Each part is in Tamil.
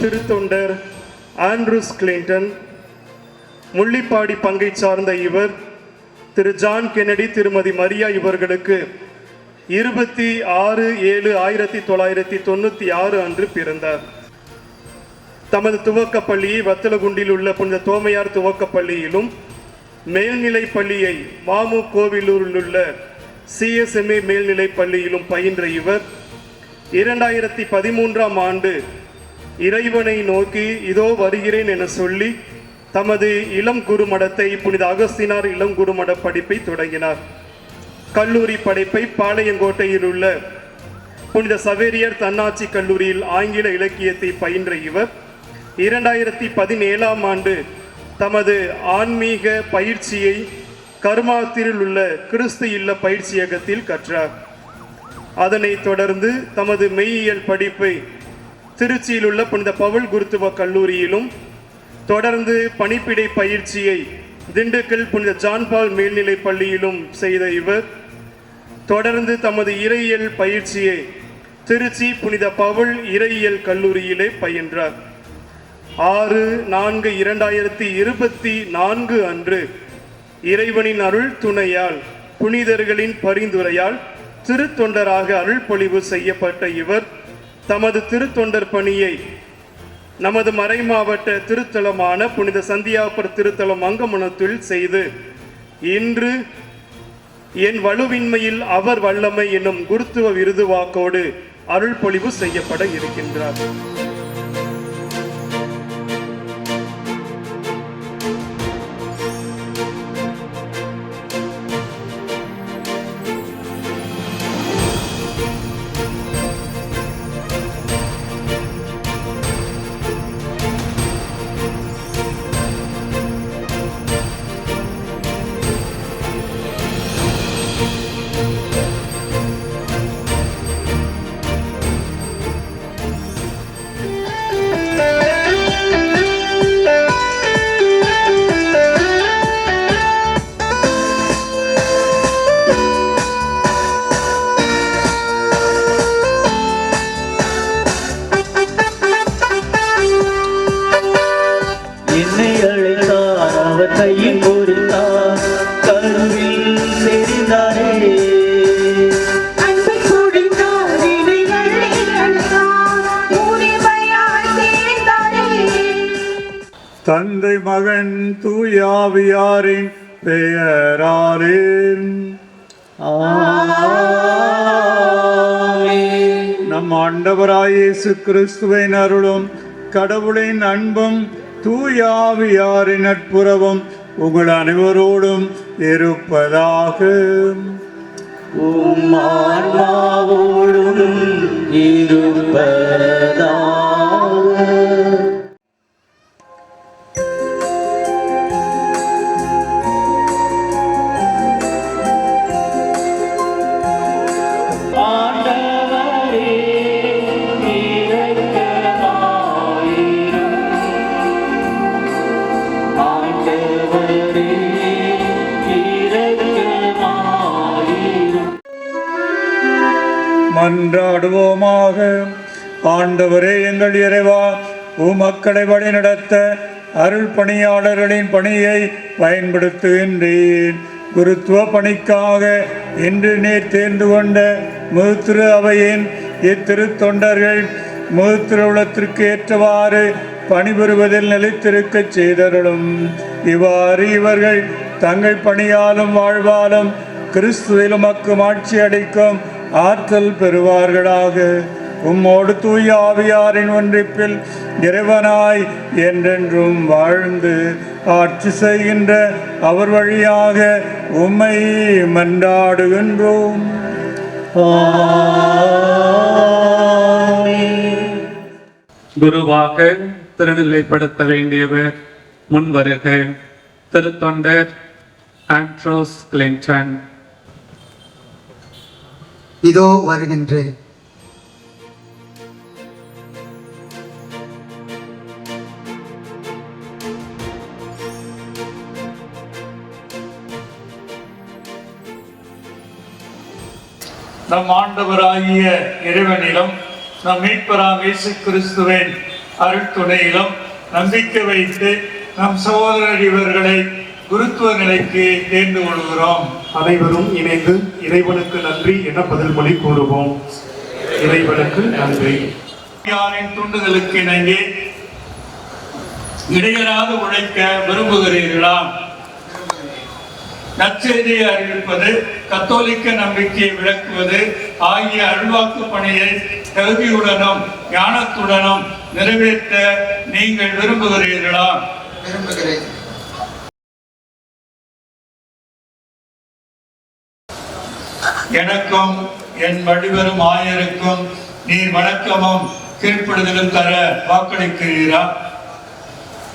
திருத்தொண்டர் ஆண்ட்ரூஸ் கிளின்டன் முள்ளிப்பாடி பங்கை சார்ந்த இவர் திரு ஜான் கென்னடி திருமதி மரியா இவர்களுக்கு இருபத்தி ஆறு ஏழு ஆயிரத்தி தொள்ளாயிரத்தி தொண்ணூற்றி ஆறு அன்று பிறந்தார். தமது துவக்கப் பள்ளியை வத்தலகுண்டில் உள்ள புனித தோமையார் துவக்கப் பள்ளியிலும் மேல்நிலை பள்ளியை மாமு கோவிலூரில் உள்ள சிஎஸ்எம்ஏ மேல்நிலை பள்ளியிலும் பயின்ற இவர் இரண்டாயிரத்தி பதிமூன்றாம் ஆண்டு இறைவனை நோக்கி இதோ வருகிறேன் என சொல்லி தமது இளம் குருமடத்தை புனித அகஸ்தினார் இளம் குருமட படிப்பை தொடங்கினார். கல்லூரி படைப்பை பாளையங்கோட்டையில் உள்ள புனித சவேரியர் தன்னாட்சி கல்லூரியில் ஆங்கில இலக்கியத்தை பயின்ற இவர் இரண்டாயிரத்தி பதினேழாம் ஆண்டு தமது ஆன்மீக பயிற்சியை கர்மாத்தில் உள்ள கிறிஸ்து இல்ல பயிற்சியகத்தில் கற்றார். அதனைத் தொடர்ந்து தமது மெய்யியல் படிப்பை திருச்சியில் உள்ள புனித பவுல் குருத்துவ கல்லூரியிலும் தொடர்ந்து பணிப்பிடை பயிற்சியை திண்டுக்கல் புனித ஜான்பால் மேல்நிலை பள்ளியிலும் செய்த இவர் தொடர்ந்து தமது இறையியல் பயிற்சியை திருச்சி புனித பவுல் இறையியல் கல்லூரியிலே பயின்றார். ஆறு நான்கு இரண்டாயிரத்தி இருபத்தி நான்கு அன்று இறைவனின் அருள் துணையால் புனிதர்களின் பரிந்துரையால் திருத்தொண்டராக அருள்பொழிவு செய்யப்பட்ட இவர் தமது திருத்தொண்டர் பணியை நமது மறை மாவட்ட திருத்தலமான புனித சந்தியாபர் திருத்தலம் அங்கமனத்தில் செய்து இன்று என் வலுவின்மையில் அவர் வல்லமை என்னும் குருத்துவ விருது வாக்கோடு அருள்பொழிவு செய்யப்பட இருக்கின்றார். என்னை அழைத்தார் அவர் கையில் பொறித்தார் கருவில் தெரிந்தாரே. தந்தை மகன் தூயாவியாரின் பெயராலே. நம் ஆண்டவராய் இயேசு கிறிஸ்துவின் அருளும் கடவுளின் அன்பும் தூயாவியாரின் நட்புறவும் உங்கள் அனைவரோடும் இருப்பதாக. உம் ஆன்மாவோடும் இருப்பதாக. மன்றாடுவோமாக. ஆண்டவரே எங்கள் இறைவா உமக்களை வழிநடத்த அருள் பணியாளர்களின் பணியை பயன்படுத்துகின்றேன் குருத்துவ பணிக்காக இன்று நீர் தேர்ந்து கொண்ட முதுத்திரு அவையின் இத்திருத்தொண்டர்கள் முதுத்திருவுளத்திற்கு ஏற்றவாறு பணிபுரிவதில் நிலைத்திருக்கச் செய்தருளும். இவ்வாறு இவர்கள் தங்கள் பணியாலும் வாழ்வாலும் கிறிஸ்துவிலும் மக்கும் ஆட்சி அளிக்கும் ஆற்றல் பெறுவார்களாக. உம்மோடு தூய ஆவியாரின் ஒன்றிப்பில் இறைவனாய் என்றென்றும் வாழ்ந்து ஆட்சி செய்கின்ற அவர் வழியாக உம்மை மன்றாடுகின்றோம். குருவாக திருநிலைப்படுத்த வேண்டியவர் முன்வருக. திருத்தொண்டர் ஆண்ட்ரோஸ் கிளின்டன். இதோ வருகின்றேன். நம் ஆண்டவராகிய இறைவனிலும் நம் மீட்பராக இயேசு கிறிஸ்துவின் அருட்துணையிலும் நம்பிக்கை வைத்து நம் சகோதரர் இவர்களை குருத்துவ நிலைக்கு தேர்ந்து கொள்கிறோம். அனைவரும் இணைந்து இறைவனுக்கு நன்றி என பதில் மொழி கூறுவோம். இறைவனுக்கு நன்றி. யாரின் தூண்டுதலுக்கு இணங்கி இடையராது உழைக்க விரும்புகிறீர்களா நற்செய்தியை அறிவிப்பது கத்தோலிக்க நம்பிக்கையை விளக்குவது ஆகிய அருள்வாக்கு பணியை தகுதியுடனும் ஞானத்துடனும் நிறைவேற்ற நீங்கள் விரும்புகிறீர்களா விரும்புகிறேன். எனக்கும் என் வழிவரும் ஆயருக்கும் நீர் வணக்கமும் கீழ்ப்படுதலும் தர வாக்களிக்கிறீரா?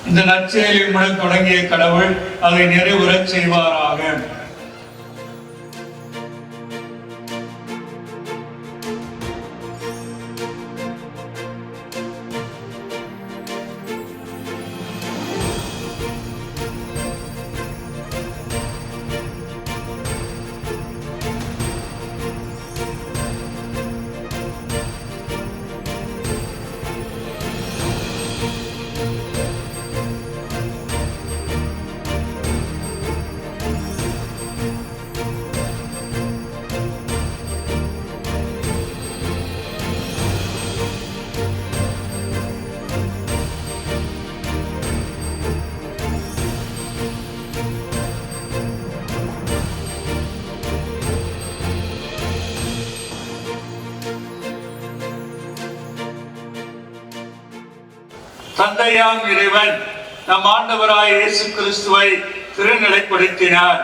இந்த நற்செயலின் தொடங்கிய கடவுள் அதை நிறைவுறச் செய்வாராக. தந்தையாம் இறைவன் நம் ஆண்டவராய் இயேசு கிறிஸ்துவை திருநிலைப்படுத்தினார்.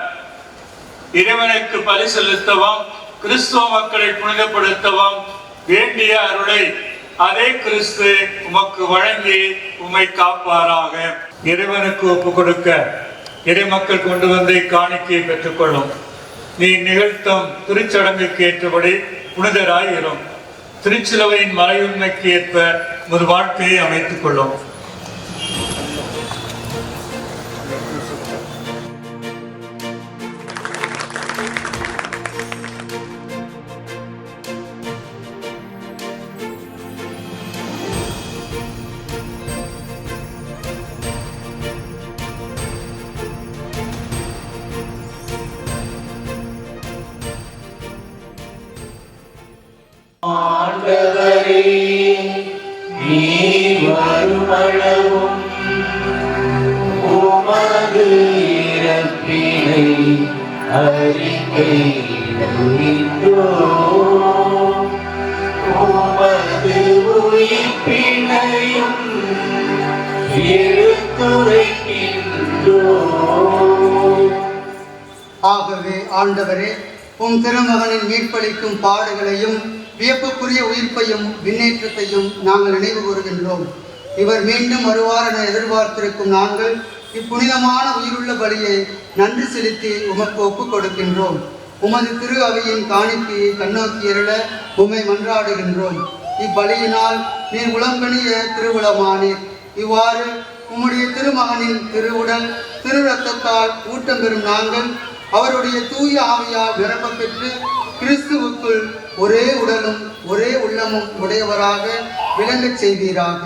இறைவனுக்கு பலி செலுத்தவும் கிறிஸ்துவ மக்களை புனிதப்படுத்தவும் வேண்டிய அருளை அதே கிறிஸ்து உமக்கு வழங்கி உம்மை காப்பாராக. இறைவனுக்கு ஒப்பு கொடுக்க இறைமக்கள் கொண்டு வந்து காணிக்கையை பெற்றுக்கொள்ளும். நீ நிகழ்த்தும் திருச்சடங்குக்கு ஏற்றபடி புனிதராய் திருச்சிலவரின் திருச்சிலுவையின் மறையுண்மைக்கு ஏற்ப ஒரு வாழ்க்கையை அமைத்துக் கொள்ளும். வளவும் உமது இறப்பினை அறிக்கை புரிந்தோ உமது உயிர்ப்பினையும் ஆகவே ஆண்டவரே உன் திருமகனின் மீட்பளிக்கும் பாடுகளையும் வியப்புக்குரிய உயிர்ப்பையும் விண்ணேற்றத்தையும் நாங்கள் நினைவு கூறுகின்றோம். இவர் மீண்டும் வருவார் என எதிர்பார்த்திருக்கும் நாங்கள் இப்புனிதமான உயிருள்ள பலியை நன்றி செலுத்தி உமக்கு ஒப்புக் கொடுக்கின்றோம். உமது திரு அவையின் காணிக்கையை கண்ணோக்கி எருள உம்மை மன்றாடுகின்றோம். இப்பலியினால் நீர் உளங்கணிய திருவுளமானீர். இவ்வாறு உம்முடைய திருமகனின் திருவுடல் திரு ரத்தத்தால் ஊட்டம் பெறும் நாங்கள் அவருடைய தூய ஆவியால் நிரப்பப் பெற்று கிறிஸ்துவுக்குள் ஒரே உடலும் ஒரே உள்ளமும் உடையவராக விளங்கச் செய்வீராக.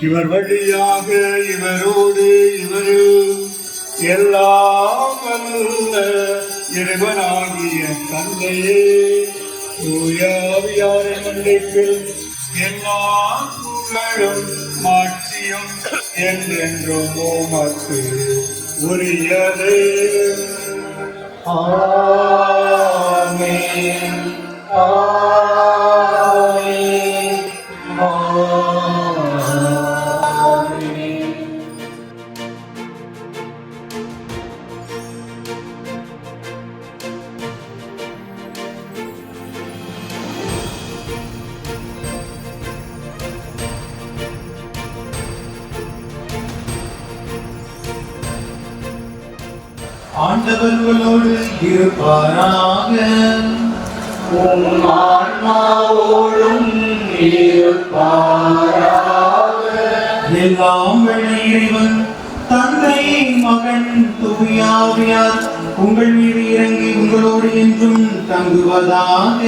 இவர் வழியாக இவரோடு இவரில் எல்லாம் இறைவனாகிய தந்தையே. தூயாவியாரின் மண்டைப்பில் எல்லாம் புகழும் மாட்சியும் என்றென்றும் உமக்கு உரியது. ஆமே ஆ ஆண்டவர்களோடு இருப்பாராக. உம் ஆன்மாவோடும் இருப்பாராக. எல்லாம் இறைவன் தந்தை மகன் தூயாவியார் உங்கள் மீது இறங்கி உங்களோடு என்றும் தங்குவதாக.